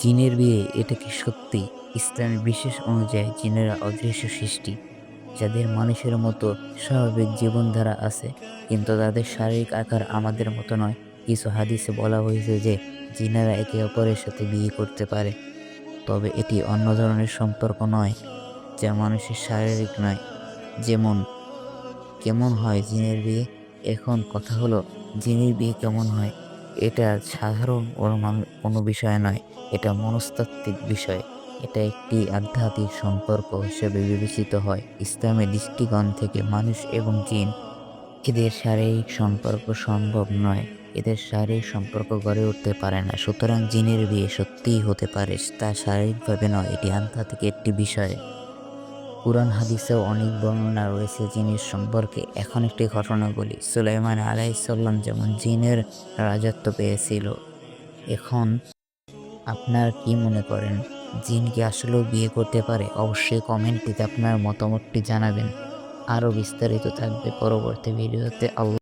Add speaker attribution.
Speaker 1: জিনের বিয়ে, এটা কি সত্যি? ইসলামের বিশেষ অনুযায়ী জিনেরা অদৃশ্য সৃষ্টি, যাদের মানুষের মতো স্বাভাবিক জীবনধারা আছে, কিন্তু তাদের শারীরিক আকার আমাদের মতো নয়। কিছু হাদিসে বলা হয়েছে যে, জিনেরা একে অপরের সাথে বিয়ে করতে পারে, তবে এটি অন্য ধরনের সম্পর্ক নয়, যা মানুষের শারীরিক নয়। যেমন, কেমন হয় জিনের বিয়ে? এখন কথা হলো, জিনের বিয়ে কেমন হয়? এটা সাধারণ কোনো বিষয় নয়, এটা মনস্তাত্ত্বিক বিষয়। এটা একটি আধ্যাত্মিক সম্পর্ক হিসেবে বিবেচিত হয়। ইসলামের দৃষ্টিকোণ থেকে মানুষ এবং জিন এদের শারীরিক সম্পর্ক সম্ভব নয়, এদের শারীরিক সম্পর্ক গড়ে উঠতে পারে না। সুতরাং জিনের বিয়ে সত্যিই হতে পারে, তা শারীরিকভাবে নয়, এটি আধ্যাত্মিক একটি বিষয়। কুরআন হাদিসেও অনেক বর্ণনা রয়েছে জিনের সম্পর্কে। এখন একটি ঘটনা বলি। সুলাইমান আলাইসাল্লাম যেমন জিনের রাজত্ব পেয়েছিল, এখন আপনার কি মনে করেন? জিন কি আসলেও বিয়ে করতে পারে? অবশ্যই কমেন্টটিতে আপনার মতামতটি জানাবেন। আরও বিস্তারিত থাকবে পরবর্তী ভিডিওতে। আল্লাহ